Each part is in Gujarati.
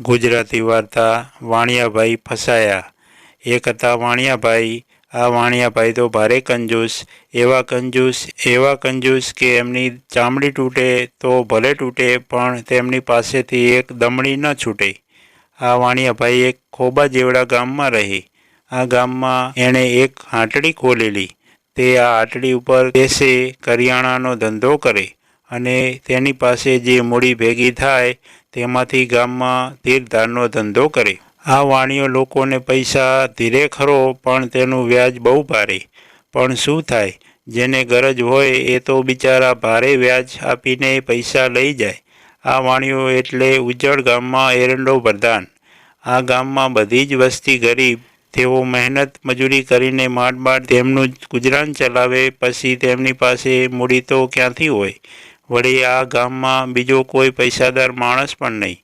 ગુજરાતી વાર્તા વાણિયાભાઈ ફસાયા. એક હતા વાણિયાભાઈ, આ વાણિયાભાઈ તો ભારે કંજૂસ, એવા કંજૂસ એવા કંજૂસ કે એમની ચામડી તૂટે તો ભલે તૂટે પણ તેમની પાસેથી એક દમડી ન છૂટે. આ વાણિયાભાઈ એક ખોબા જેવડા ગામમાં રહે. આ ગામમાં એણે એક હાટડી ખોલેલી. તે આ હાટડી ઉપર બેસે કરિયાણાનો ધંધો કરે અને તેની પાસે જે મૂડી ભેગી થાય તેમાંથી ગામમાં તીરધારનો ધંધો કરે. આ વાણીઓ લોકોને પૈસા ધીરે ખરો, પણ તેનું વ્યાજ બહુ ભારે. પણ શું થાય? જેને ગરજ હોય એ તો બિચારા ભારે વ્યાજ આપીને પૈસા લઈ જાય. આ વાણીઓ એટલે ઉજ્જડ ગામમાં એરંડો પ્રધાન આ ગામમાં બધી જ વસ્તી ગરીબ, તેઓ મહેનત મજૂરી કરીને માંડ માંડ તેમનું ગુજરાન ચલાવે, પછી તેમની પાસે મૂડી તો ક્યાંથી હોય? વળી આ ગામમાં બીજો કોઈ પૈસાદાર માણસ પણ નહીં.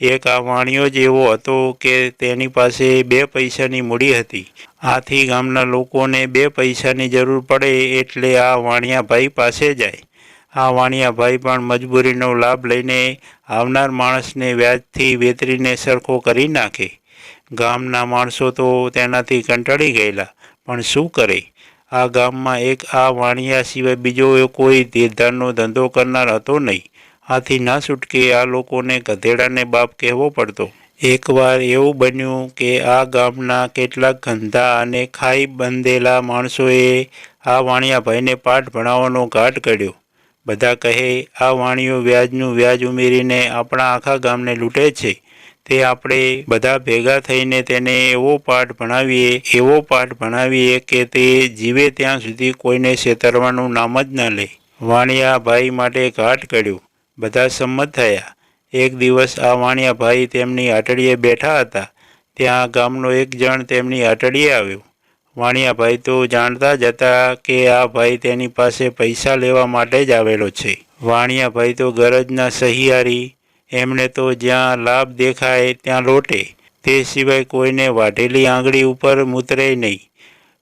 એક આ વાણિયો જ એવો હતો કે તેની પાસે બે પૈસાની મૂડી હતી. આથી ગામના લોકોને બે પૈસાની જરૂર પડે એટલે આ વાણિયાભાઈ પાસે જાય. આ વાણિયાભાઈ પણ મજબૂરીનો લાભ લઈને આવનાર માણસને વ્યાજથી વેતરીને સરખો કરી નાખે. ગામના માણસો તો તેનાથી કંટાળી ગયેલા. પણ શું કરે? આ ગામમાં એક આ વાણિયા સિવાય બીજો કોઈ ધીરધારનો ધંધો કરનાર હતો નહીં. આથી ના છૂટકે આ લોકોને ગધેડાને બાપ કહેવો પડતો. એકવાર એવું બન્યું કે આ ગામના કેટલાક ગંધા અને ખાઈ બંધેલા માણસોએ આ વાણિયાભાઈને પાઠ ભણાવવાનો ઘાટ કર્યો. બધા કહે, આ વાણીઓ વ્યાજનું વ્યાજ ઉમેરીને આપણા આખા ગામને લૂંટે છે. તે આપણે બધા ભેગા થઈને તેને એવો પાઠ ભણાવીએ, એવો પાઠ ભણાવીએ કે તે જીવે ત્યાં સુધી કોઈને છેતરવાનું નામ જ ન લે. વાણિયાભાઈ માટે ઘાટ કર્યું. બધા સંમત થયા. એક દિવસ આ વાણિયાભાઈ તેમની આટડીએ બેઠા હતા. ત્યાં ગામનો એક જણ તેમની આટડીએ આવ્યો. વાણિયાભાઈ તો જાણતા જ હતા કે આ ભાઈ તેની પાસે પૈસા લેવા માટે જ આવેલો છે. વાણિયાભાઈ તો ગરજના સહિયારી એમણે તો જ્યાં લાભ દેખાય ત્યાં લોટે. તે સિવાય કોઈને વાઢેલી આંગળી ઉપર મૂતરે નહીં.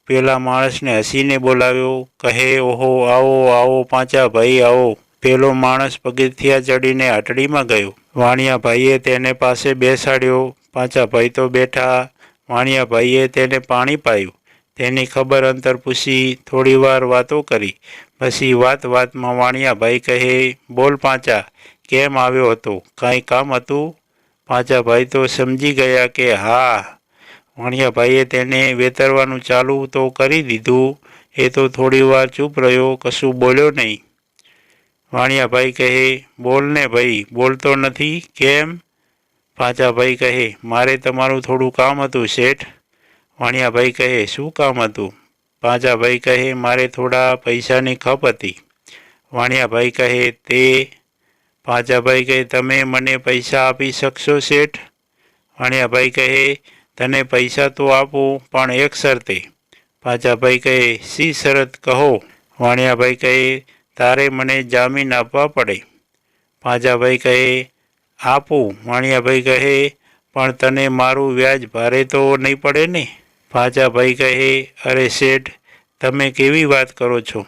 પેલા માણસને હસીને બોલાવ્યો, કહે, ઓહો, આવો આવો, પાંચા ભાઈ, આવો. પેલો માણસ પગથિયા ચડીને આટડીમાં ગયો. વાણિયાભાઈએ તેને પાસે બેસાડ્યો. પાંચા ભાઈ તો બેઠા. વાણિયાભાઈએ તેને પાણી પાયું. તેની ખબર અંતર પૂછી થોડીવાર વાતો કરી. પછી વાત વાતમાં વાણિયાભાઈ કહે, બોલ પાંચા. કેમ આવ્યો હતો? કાંઈ કામ હતું? પાંચાભાઈ તો સમજી ગયા કે હા વાણિયાભાઈએ તેને વેતરવાનું ચાલુ તો કરી દીધું. એ તો થોડી વાર ચૂપ રહ્યો, કશું બોલ્યો નહીં. વાણિયાભાઈ કહે બોલને ભાઈ, બોલતો નથી. કેમ? પાંચાભાઈ કહે, મારે તમારું થોડું કામ હતું શેઠ. વાણિયાભાઈ કહે, શું કામ હતું? પાંચાભાઈ કહે, મારે થોડા પૈસાની ખપ હતી. વાણિયાભાઈ કહે, તે પાંચાભાઈ કહે, તમે મને પૈસા આપી શકશો શેઠ? અણિયાભાઈ કહે, તને પૈસા તો આપું, પણ એક શરતે. પાંચાભાઈ કહે સી શરત કહો? વાણિયાભાઈ કહે, તારે મને જામીન આપવા પડે. પાંચાભાઈ કહે, આપું. વાણિયાભાઈ કહે, પણ તને મારું વ્યાજ ભારે તો નહીં પડે ને? પાંચાભાઈ કહે, અરે શેઠ, તમે કેવી વાત કરો છો?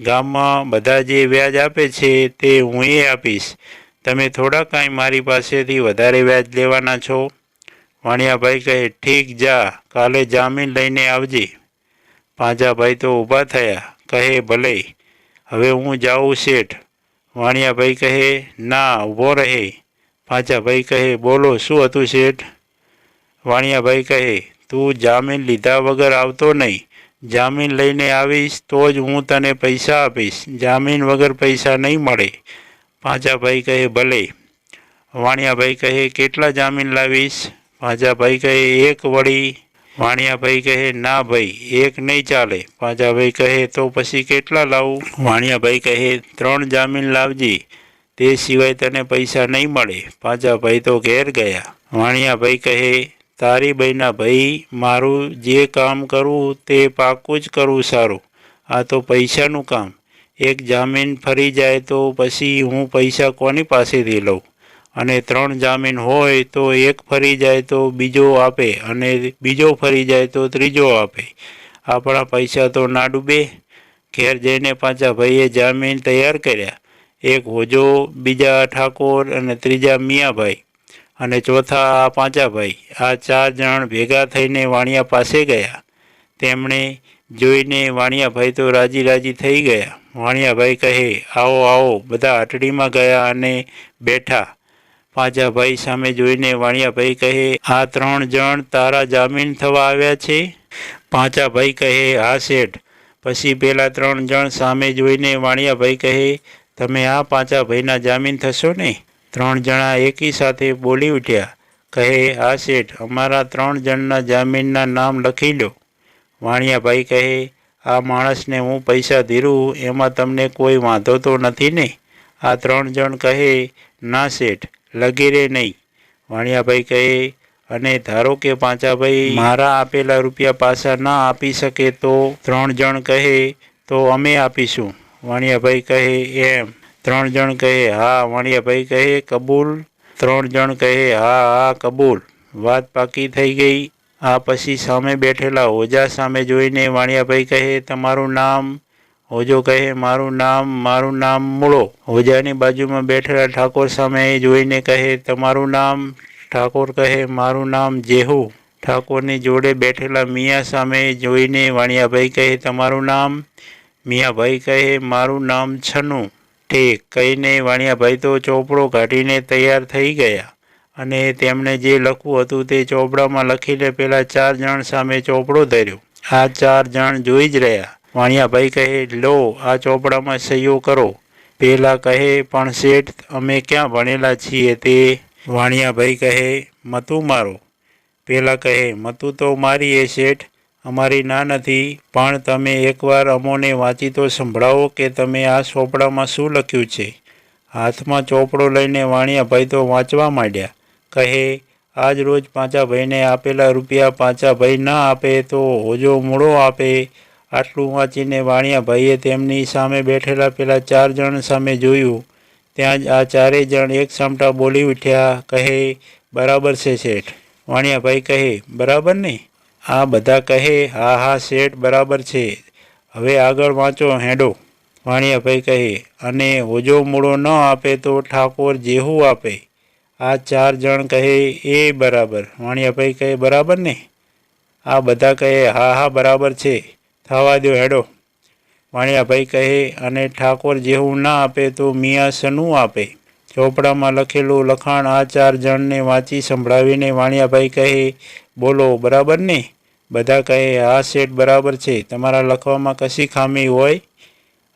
ગામમાં બધા જે વ્યાજ આપે છે તે હું એ આપીશ. તમે થોડા કાંઈ મારી પાસેથી વધારે વ્યાજ લેવાના છો? વાણિયાભાઈ કહે, ઠીક, જા, કાલે જામીન લઈને આવજે. પાંજાભાઈ તો ઊભા થયા, કહે, ભલે, હવે હું જાઉં શેઠ. વાણિયાભાઈ કહે, ના, ઊભો રહે. પાંજાભાઈ કહે, બોલો, શું હતું શેઠ? વાણિયાભાઈ કહે, તું જામીન લીધા વગર આવતો નહીં. જામીન લઈને આવીશ, તો જ હું તને પૈસા આપીશ. જામીન વગર પૈસા નહીં મળે. પાંજાભાઈ કહે, ભલે. વાણિયાભાઈ કહે, કેટલા જામીન લાવીશ? પાંજાભાઈ કહે, એક વળી. વાણિયાભાઈ કહે, ના ભાઈ, એક નહીં ચાલે. પાંજાભાઈ કહે, તો પછી કેટલા લાવું? વાણિયાભાઈ કહે, ત્રણ જામીન લાવજી. તે સિવાય તને પૈસા નહીં મળે. પાંજાભાઈ તો ઘેર ગયા. વાણિયાભાઈ કહે તારી બહેના, ભાઈ, મારું જે કામ કરવું તે પાકું જ કરવું સારું. આ તો પૈસાનું કામ. એક જામીન ફરી જાય તો પછી હું પૈસા કોની પાસેથી લઉં? અને ત્રણ જામીન હોય તો એક ફરી જાય તો બીજો આપે અને બીજો ફરી જાય તો ત્રીજો આપે. આપણા પૈસા તો ના ડૂબે. ઘેર જઈને પાછા ભાઈએ જામીન તૈયાર કર્યા. એક હોજો, બીજા ઠાકોર અને ત્રીજા મિયાભાઈ. અને ચોથા પાંચાભાઈ, આ ચાર જણ ભેગા થઈને વાણિયા પાસે ગયા. તેમણે જોઈને વાણિયાભાઈ તો રાજી રાજી થઈ ગયા. વાણિયાભાઈ કહે, આવો આવો, બધા આટડીમાં ગયા અને બેઠા. પાંચાભાઈ સામે જોઈને વાણિયાભાઈ કહે, આ ત્રણ જણ તારા જામીન થવા આવ્યા છે? પાંચાભાઈ કહે, હા, શેઠ. પછી પેલા ત્રણ જણ સામે જોઈને વાણિયાભાઈ કહે, તમે આ પાંચાભાઈના જામીન થશો ને? ત્રણ જણા એકી સાથે બોલી ઉઠ્યા. કહે આ શેઠ, અમારા ત્રણ જણના જામીનના નામ લખી લો. વાણિયાભાઈ કહે, આ માણસને હું પૈસા ધીરું, એમાં તમને કોઈ વાંધો તો નથી ને? આ ત્રણ જણ કહે, ના, શેઠ, લગીરે નહીં. વાણિયાભાઈ કહે, અને ધારો કે પાંચાભાઈ મારા આપેલા રૂપિયા પાછા ના આપી શકે તો? ત્રણ જણ કહે, તો અમે આપીશું. વાણિયાભાઈ કહે, એમ. ત્રણ જણ કહે, હા, વાણિયાભાઈ કહે, કબૂલ. ત્રણ જણ કહે, હા હા, કબૂલ. વાત પાકી થઈ ગઈ. આ પછી સામે બેઠેલા ઓજા સામે જોઈને વાણિયાભાઈ કહે, તમારું નામ? હોજો કહે, મારું નામ મારું નામ મૂળો. ઓજાની બાજુમાં બેઠેલા ઠાકોર સામે જોઈને કહે, તમારું નામ? ઠાકોર કહે, મારું નામ જેહુ. ઠાકોરની જોડે બેઠેલા મિયા સામે જોઈને વાણિયાભાઈ કહે, તમારું નામ? મિયાભાઈ કહે, મારું નામ છનું ઠીક કહીને વાણિયાભાઈ તો ચોપડો કાઢીને તૈયાર થઈ ગયા અને તેમણે જે લખવું હતું તે ચોપડામાં લખીને પેલા ચાર જણ સામે ચોપડો ધર્યો. આ ચાર જણ જોઈ જ રહ્યા. વાણિયાભાઈ કહે, લો, આ ચોપડામાં સહીઓ કરો. પેલા કહે, પણ શેઠ, અમે ક્યાં ભણેલા છીએ તે? વાણિયાભાઈ કહે, મતું મારો. પેલા કહે, મતું તો મારી એ શેઠ અમારી ના નથી, પણ તમે એકવાર અમોને વાંચી તો સંભળાવો કે તમે આ ચોપડામાં શું લખ્યું છે. હાથમાં ચોપડો લઈને વાણિયાભાઈ તો વાંચવા માંડ્યા. કહે, આજ રોજ પાંચાભાઈને આપેલા રૂપિયા પાંચાભાઈ ના આપે તો હોજો મૂળો આપે. આટલું વાંચીને વાણિયાભાઈએ તેમની સામે બેઠેલા પેલા ચાર જણ સામે જોયું. ત્યાં જ આ ચારેય જણ એક સામટા બોલી ઉઠ્યા. કહે, બરાબર છે, શેઠ. વાણિયાભાઈ કહે, બરાબર ને? આ બધા કહે, હા હા, શેઠ, બરાબર છે. હવે આગળ વાંચો, હેડો. વાણિયાભાઈ કહે, અને હોજો મૂળો ન આપે તો ઠાકોર જેવું આપે. આ ચાર જણ કહે, એ બરાબર. વાણિયાભાઈ કહે, બરાબર ને? આ બધા કહે, હા હા, બરાબર છે. થવા દો હેડો. વાણિયાભાઈ કહે, અને ઠાકોર જેવું ના આપે તો મિયા સનું આપે. ચોપડામાં લખેલું લખાણ આ ચાર જણને વાંચી સંભળાવીને વાણિયાભાઈ કહે, બોલો, બરાબર ને? બધા કહે, હા, શેઠ, બરાબર છે. તમારા લખવામાં કશી ખામી હોય?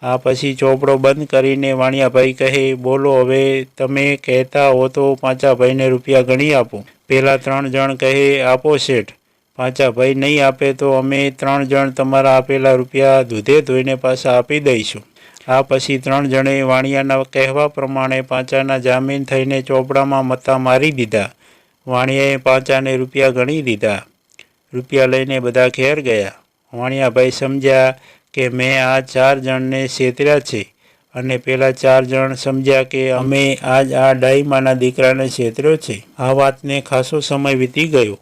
આ પછી ચોપડો બંધ કરીને વાણિયાભાઈ કહે, બોલો, હવે તમે કહેતા હો તો પાંચાભાઈને રૂપિયા ગણી આપો. પહેલાં ત્રણ જણ કહે, આપો, શેઠ. પાંચાભાઈ નહીં આપે તો અમે ત્રણ જણ તમારા આપેલા રૂપિયા દૂધે ધોઈને પાછા આપી દઈશું. આ પછી ત્રણ જણે વાણિયાના કહેવા પ્રમાણે પાંચાના જામીન થઈને ચોપડામાં મતા મારી દીધા. વાણિયાએ પાંચાને રૂપિયા ગણી દીધા. રૂપિયા લઈને બધા ઘેર ગયા. વાણિયાભાઈ સમજ્યા કે મેં આ ચાર જણને છેતર્યા છે અને પેલા ચાર જણ સમજ્યા કે અમે આજ આ ડાઈમાના દીકરાને છેતર્યો છે. આ વાતને ખાસો સમય વીતી ગયો.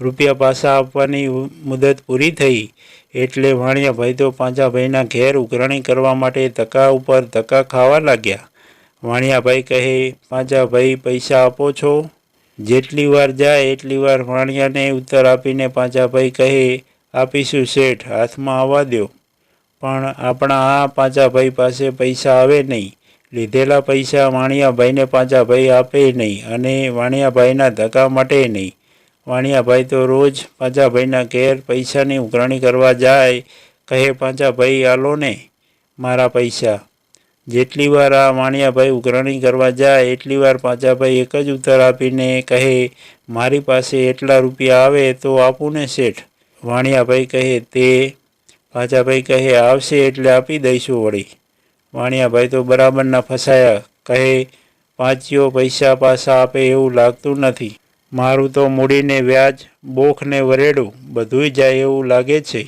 રૂપિયા પાછા આપવાની મુદત પૂરી થઈ. એટલે વાણિયાભાઈ તો પાંજાભાઈના ઘેર ઉઘરાણી કરવા માટે ધક્કા ઉપર ધક્કા ખાવા લાગ્યા. વાણિયાભાઈ કહે પાંજાભાઈ પૈસા આપો છો? જેટલી વાર જાય એટલી વાર વાણિયાને ઉત્તર આપીને પાંજાભાઈ કહે, આપીશું શેઠ, હાથમાં આવવા દો પણ આપણા આ પાંજાભાઈ પાસે પૈસા આવે નહીં. લીધેલા પૈસા વાણિયાભાઈને પાંજાભાઈ આપે નહીં અને વાણિયાભાઈના ધક્કા માટે નહીં. વાણિયાભાઈ તો રોજ પાંચાભાઈના ઘેર પૈસાની ઉઘરાણી કરવા જાય, કહે પાંચાભાઈ આલો ને મારા પૈસા. જેટલી વાર આ વાણિયાભાઈ ઉઘરાણી કરવા જાય, એટલી વાર પાંચાભાઈ એક જ ઉત્તર આપીને કહે, મારી પાસે એટલા રૂપિયા આવે તો આપું ને શેઠ. વાણિયાભાઈ કહે, તે. પાંચાભાઈ કહે, આવશે એટલે આપી દઈશું વળી. વાણિયાભાઈ તો બરાબરના ફસાયા, કહે પાંચીઓ પૈસા પાછા આપે એવું લાગતું નથી. મારું તો મૂડીને વ્યાજ, બોખને વરેડું, બધુંય જાય એવું લાગે છે.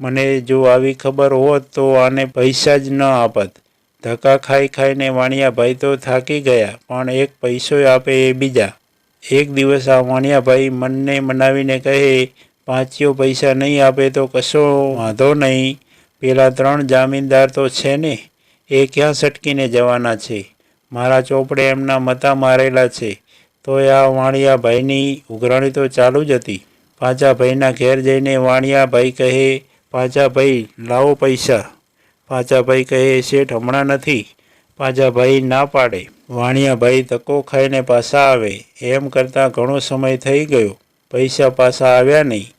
મને જો આવી ખબર હોત તો આને પૈસા જ ન આપત. ધક્કા ખાઈ ખાઈને વાણિયાભાઈ તો થાકી ગયા, પણ એક પૈસો આપે એ બીજા. એક દિવસ આ વાણિયાભાઈ મનને મનાવીને કહે પાંચીઓ પૈસા નહીં આપે તો કશો વાંધો નહીં. પેલા ત્રણ જામીનદાર તો છે ને, એ ક્યાં સટકીને જવાના છે? મારા ચોપડે એમના મતા મારેલા છે. તોય આ વાણિયાભાઈની ઉઘરાણી તો ચાલુ જ હતી. પાંચાભાઈના ઘેર જઈને વાણિયાભાઈ કહે પાંચાભાઈ લાવો પૈસા. પાંચાભાઈ કહે, શેઠ, હમણાં નથી. પાંચાભાઈ ના પાડે. વાણિયાભાઈ ધક્કો ખાઈને પાછા આવે. એમ કરતાં ઘણો સમય થઈ ગયો. પૈસા પાછા આવ્યા નહીં.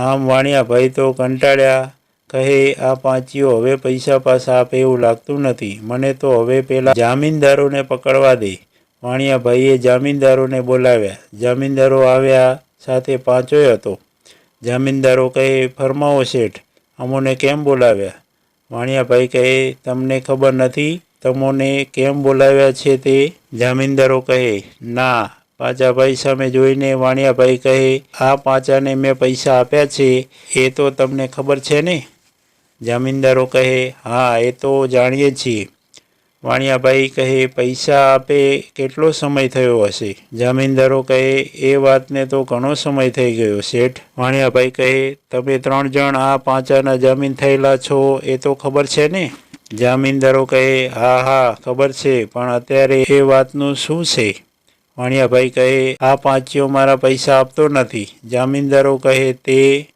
આમ વાણિયાભાઈ તો કંટાળ્યા. કહે, આ પાંચીઓ હવે પૈસા પાછા આપે એવું લાગતું નથી. મને તો હવે પેલા જામીનદારોને પકડવા દે. વાણિયાભાઈએ જામીનદારોને બોલાવ્યા. જામીનદારો આવ્યા સાથે પાંચોય હતો. જામીનદારો કહે, ફરમાવો શેઠ, અમોને કેમ બોલાવ્યા? વાણિયાભાઈ કહે, તમને ખબર નથી, તમોને કેમ બોલાવ્યા છે તે? જામીનદારો કહે, ના. પાંચાભાઈ સામે જોઈને વાણિયાભાઈ કહે, આ પાંચાને મેં પૈસા આપ્યા છે, એ તો તમને ખબર છે ને? જામીનદારો કહે, હા, એ તો જાણીએ છીએ. વાણિયાભાઈ કહે, પૈસા આપે કેટલો સમય થયો હશે? જામીનદારો કહે, એ વાતને તો ઘણો સમય થઈ ગયો શેઠ. વાણિયાભાઈ કહે, તમે ત્રણ જણ આ પાંચાના જામીન થયેલા છો, એ તો ખબર છે ને? જામીનદારો કહે, હા હા, ખબર છે, પણ અત્યારે એ વાતનું શું છે? વાણિયાભાઈ કહે, આ પાંચીઓ મારા પૈસા આપતો નથી. જામીનદારો કહે, તે?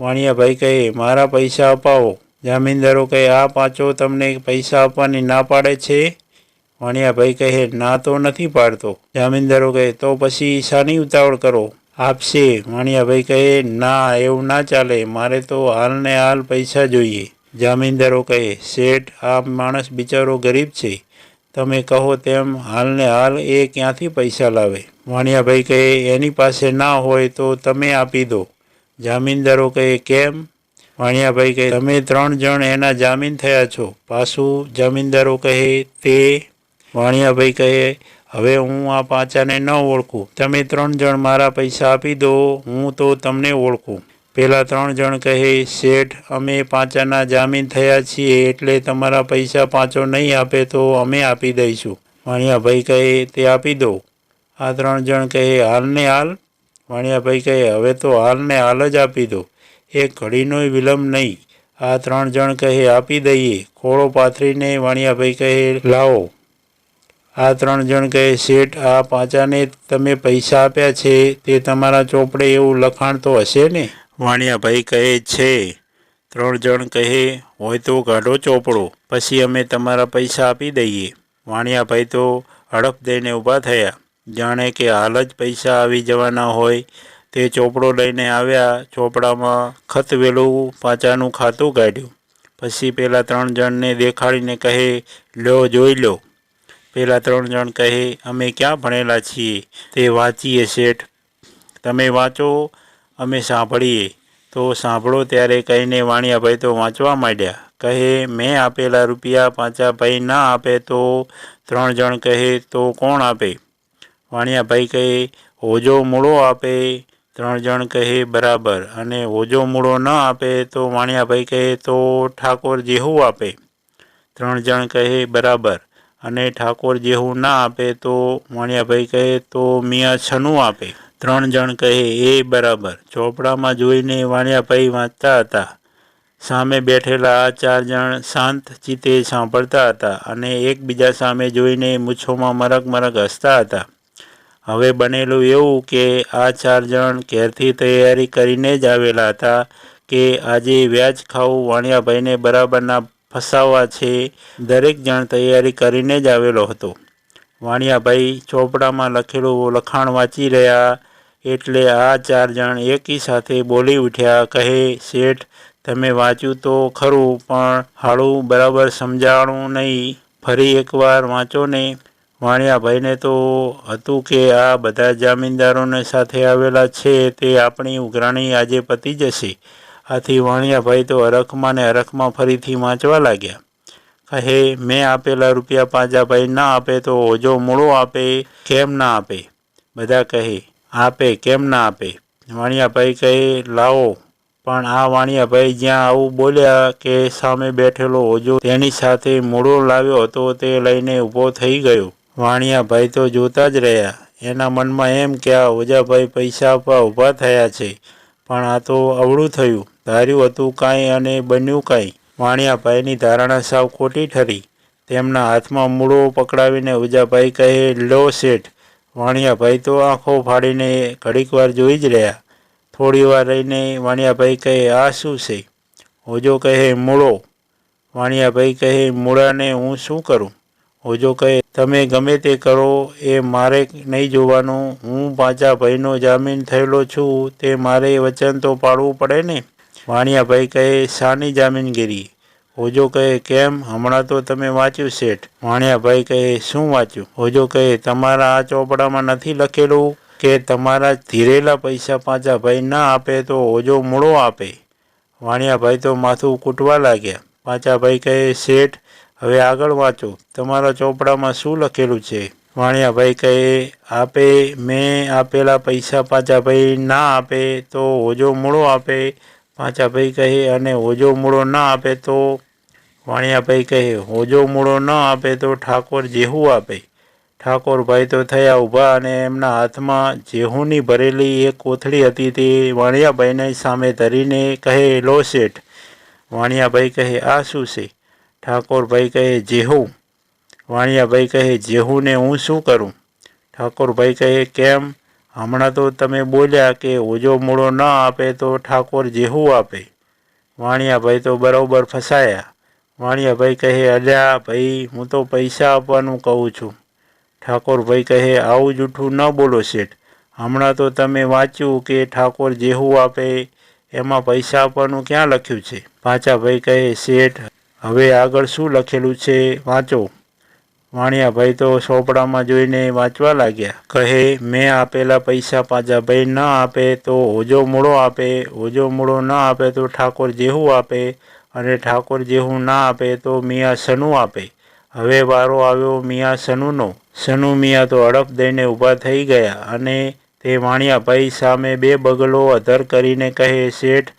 વાણિયાભાઈ કહે, મારા પૈસા અપાવો. જામીનદારો કહે આ પાંચો તમને પૈસા આપવાની ના પાડે છે? વાણિયાભાઈ કહે, ના તો નથી પાડતો. જામીનદારો કહે, તો પછી શાની ઉતાવળ કરો? આપશે. વાણિયાભાઈ કહે, ના, એવું ના ચાલે. મારે તો હાલને હાલ પૈસા જોઈએ. જામીનદારો કહે, શેઠ, આ માણસ બિચારો ગરીબ છે. તમે કહો તેમ હાલને હાલ એ ક્યાંથી પૈસા લાવે? વાણિયાભાઈ કહે, એની પાસે ના હોય તો તમે આપી દો. જામીનદારો કહે, કેમ? વાણિયાભાઈ કહે, તમે ત્રણ જણ એના જામીન થયા છો. પાછું જામીનદારો કહે, તે વાણિયાભાઈ કહે, હવે હું આ પાંચાને ન ઓળખું. તમે ત્રણ જણ મારા પૈસા આપી દો, હું તો તમને ઓળખું. પેલા ત્રણ જણ કહે, શેઠ, અમે પાંચાના જામીન થયા છીએ, એટલે તમારા પૈસા પાંચો નહીં આપે તો અમે આપી દઈશું. વાણિયાભાઈ કહે, તે આપી દો. આ ત્રણ જણ કહે, હાલને હાલ? વાણિયાભાઈ કહે, હવે તો હાલને હાલ જ આપી દો. એક ઘડીનોય વિલંબ નહીં. આ ત્રણ જણ કહે, આપી દઈએ. ખોળો પાથરીને વાણિયાભાઈ કહે, લાવો. આ ત્રણ જણ કહે, શેઠ, આ પાંચાને તમે પૈસા આપ્યા છે, તે તમારા ચોપડે એવું લખાણ તો હશે ને? વાણિયાભાઈ કહે, છે. ત્રણ જણ કહે, હોય તો કાઢો ચોપડો, પછી અમે તમારા પૈસા આપી દઈએ. વાણિયાભાઈ તો હડપ દઈને ઊભા થયા. જાણે કે હાલ જ પૈસા આવી જવાના હોય. તે ચોપડો લઈને આવ્યા. ચોપડામાં ખતવેલું પાંચાનું ખાતું કાઢ્યું. પછી પેલા ત્રણ જણને દેખાડીને કહે, લ્યો, જોઈ લો પેલા ત્રણ જણ કહે, અમે ક્યાં ભણેલા છીએ? તે વાંચીએ, શેઠ. તમે વાંચો, અમે સાંભળીએ. તો સાંભળો ત્યારે કહીને વાણિયાભાઈ તો વાંચવા માંડ્યા. કહે, મેં આપેલા રૂપિયા પાંચાભાઈ ના આપે તો ત્રણ જણ કહે, તો કોણ આપે? વાણિયાભાઈ કહે હોજો મૂળો આપે. ત્રણ જણ કહે, બરાબર. અને ઓજો મૂળો ન આપે તો વાણિયાભાઈ કહે, તો ઠાકોર જેહું આપે. ત્રણ જણ કહે, બરાબર. અને ઠાકોર જેહું ના આપે તો વાણિયાભાઈ કહે, તો મિયા છનું આપે. ત્રણ જણ કહે, એ બરાબર. ચોપડામાં જોઈને વાણિયાભાઈ વાંચતા હતા. સામે બેઠેલા આ ચાર જણ શાંત ચિત્તે સાંભળતા હતા અને એકબીજા સામે જોઈને મૂછોમાં મરક મરક હસતા હતા. હવે બનેલું એવું કે આ ચાર જણ ઘેરથી તૈયારી કરીને જ આવેલા હતા કે આજે વ્યાજ ખાવું વાણિયાભાઈને બરાબરના ફસાવા છે, દરેક જણ તૈયારી કરીને જ આવેલો હતો. વાણિયાભાઈ ચોપડામાં લખેલું લખાણ વાંચી રહ્યા, એટલે આ ચાર જણ એકી સાથે બોલી ઉઠ્યા, કહે, શેઠ, તમે વાંચ્યું તો ખરું, પણ હાળું બરાબર સમજાણું નહીં, ફરી એકવાર વાંચો ને. વાણિયાભાઈને તો હતું કે આ બધા જામીનદારોને સાથે આવેલા છે તે આપણી ઉઘરાણી આજે પતી જશે. આથી વાણિયાભાઈ તો હરખમાં ને હરખમાં ફરીથી વાંચવા લાગ્યા. કહે, મેં આપેલા રૂપિયા પાંજાભાઈ ના આપે તો ઓજો મૂળો આપે, કેમ ના આપે? બધા કહે, આપે કેમ ના આપે? વાણિયાભાઈ કહે, લાવો. પણ આ વાણિયાભાઈ જ્યાં આવું બોલ્યા કે સામે બેઠેલો ઓજો તેની સાથે મૂળો લાવ્યો હતો તે લઈને ઊભો થઈ ગયો. વાણિયાભાઈ તો જોતા જ રહ્યા. એના મનમાં એમ કે આ ઓજાભાઈ પૈસા આપવા ઊભા થયા છે, પણ આ તો અવળું થયું. ધાર્યું હતું કાંઈ અને બન્યું કાંઈ. વાણિયાભાઈની ધારણા સાવ ખોટી ઠરી. તેમના હાથમાં મૂળો પકડાવીને ઓજાભાઈ કહે, લો શેઠ. વાણિયાભાઈ તો આંખો ફાડીને ઘડીક વાર જોઈ જ રહ્યા. થોડી વાર રહીને વાણિયાભાઈ કહે, આ શું છે? ઓજો કહે, મૂળો. વાણિયાભાઈ કહે, મૂળાને હું શું કરું? ઓજો કહે તમે ગમે તે કરો, એ મારે નહીં જોવાનું. હું પાંચા ભાઈનો જામીન થયેલો છું, તે મારે વચન તો પાળવું પડે ને? વાણિયાભાઈ કહે, શાની જામીનગીરી ઓજો કહે, કેમ? હમણાં તો તમે વાંચ્યું શેઠ. વાણિયાભાઈ કહે, શું વાંચ્યું? ઓજો કહે, તમારા આ ચોપડામાં નથી લખેલું કે તમારા ધીરેલા પૈસા પાંચા ભાઈ ના આપે તો ઓજો મૂળો આપે. વાણિયાભાઈ તો માથું કૂટવા લાગ્યા. પાંચા ભાઈ કહે, શેઠ હવે આગળ વાંચો. તમારા ચોપડામાં શું લખેલું છે? વાણિયાભાઈ કહે, આપે મેં આપેલા પૈસા પાંચા ભાઈ ના આપે તો ઓજો મૂળો આપે. પાંચા ભાઈ કહે, અને ઓજો મૂળો ના આપે તો? વાણિયાભાઈ કહે, ઓજો મૂળો ન આપે તો ઠાકોર જેહું આપે. ઠાકોરભાઈ તો થયા ઊભા અને એમના હાથમાં જેહુની ભરેલી એક કોથળી હતી તે વાણિયાભાઈને સામે ધરીને કહે, લો શેઠ. વાણિયાભાઈ કહે, આ શું છે? ઠાકોરભાઈ કહે, જેહુ. વાણિયાભાઈ કહે, જેહુને હું શું કરું? ઠાકોરભાઈ કહે, કેમ? હમણાં તો તમે બોલ્યા કે ઓજો મૂળો ન આપે તો ઠાકોર જેહુ આપે. વાણિયાભાઈ તો બરાબર ફસાયા. વાણિયાભાઈ કહે, અલ્યા ભાઈ, હું તો પૈસા આપવાનું કહું છું. ઠાકોરભાઈ કહે, આવું જૂઠું ન બોલો શેઠ. હમણાં તો તમે વાંચ્યું કે ઠાકોર જેહુ આપે, એમાં પૈસા આપવાનું ક્યાં લખ્યું છે? પાંચાભાઈ કહે, શેઠ હવે આગળ શું લખેલું છે? વાંચો. વાણિયાભાઈ તો ચોપડામાં જોઈને વાંચવા લાગ્યા. કહે, મેં આપેલા પૈસા પાંચાભાઈ ન આપે તો ઓજો મૂળો આપે. ઓજો મૂળો ન આપે તો ઠાકોર જેહું આપે. અને ઠાકોર જેહું ના આપે તો મિયા સનુ આપે. હવે વારો આવ્યો મિયા સનુનો. સનુ મિયા તો હડપ દઈને ઊભા થઈ ગયા અને તે વાણિયાભાઈ સામે બે બગલો અધર કરીને કહે, શેઠ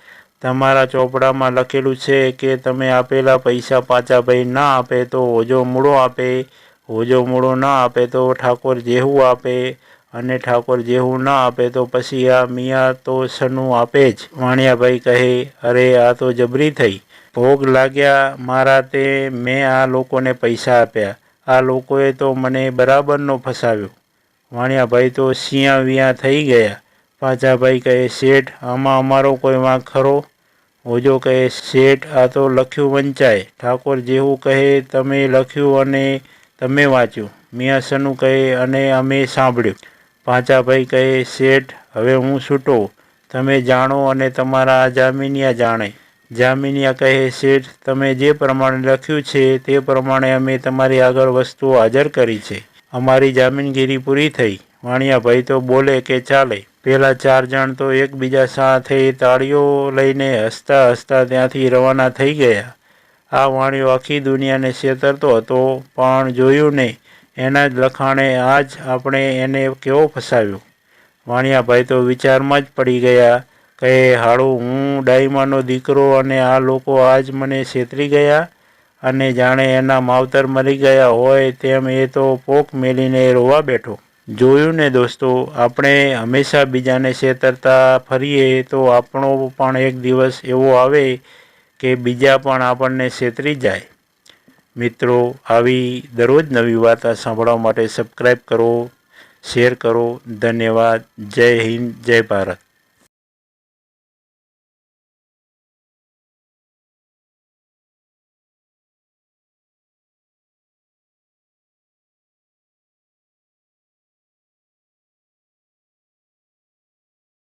તમારા ચોપડામાં લખેલું છે કે તમે આપેલા પૈસા પાછા ભાઈ ના આપે તો ઓજો મૂળો આપે ઓજો મૂળો ના આપે તો ઠાકોર જેવું આપે અને ઠાકોર જેવું ના આપે તો પછી આ મિયા તો સનું આપે જ. વાણિયાભાઈ કહે, અરે, આ તો જબરી થઈ. ભોગ લાગ્યા મારા તે મેં આ લોકોને પૈસા આપ્યા. આ લોકોએ તો મને બરાબરનો ફસાવ્યો. વાણિયાભાઈ તો સિયા વિયા થઈ ગયા. પાછાભાઈ કહે, શેઠ, આમાં અમારો કોઈ વાંક ખરો? ઓજો કહે, શેઠ, આ તો લખ્યું વંચાય. ઠાકોર જેવું કહે, તમે લખ્યું અને તમે વાંચ્યું. મિયા સનુ કહે, અને અમે સાંભળ્યું. પાંચાભાઈ કહે, શેઠ, હવે હું છૂટો. તમે જાણો અને તમારા જામીનિયા જાણે. જામીનિયા કહે, શેઠ, તમે જે પ્રમાણે લખ્યું છે, તે પ્રમાણે અમે તમારી આગળ વસ્તુઓ હાજર કરી છે. અમારી જામીનગીરી પૂરી થઈ. વાણિયાભાઈ તો બોલે કે, ચાલે. પેલા ચાર જણ તો એકબીજા સાથે તાળીઓ લઈને હસતા હસતા ત્યાંથી રવાના થઈ ગયા. આ વાણિયો આખી દુનિયાને છેતરતો હતો, પણ જોયું નહીં. એના જ લખાણે આજ આપણે એને કેવો ફસાવ્યો? વાણિયાભાઈ તો વિચારમાં જ પડી ગયા કહે હાળું, હું ડાયમાનો દીકરો અને આ લોકો આજ મને છેતરી ગયા અને જાણે એના માવતર મરી ગયા હોય તેમ એ તો પોક મેલીને રોવા બેઠો. જોયું ને દોસ્તો, આપણે હંમેશા બીજાને છેતરતા ફરીએ તો આપણો પણ એક દિવસ એવો આવે કે બીજા પણ આપણને છેતરી જાય. મિત્રો, આવી દરરોજ નવી વાર્તા સાંભળવા માટે સબસ્ક્રાઈબ કરો શેર કરો. ધન્યવાદ. જય હિન્દ, જય ભારત.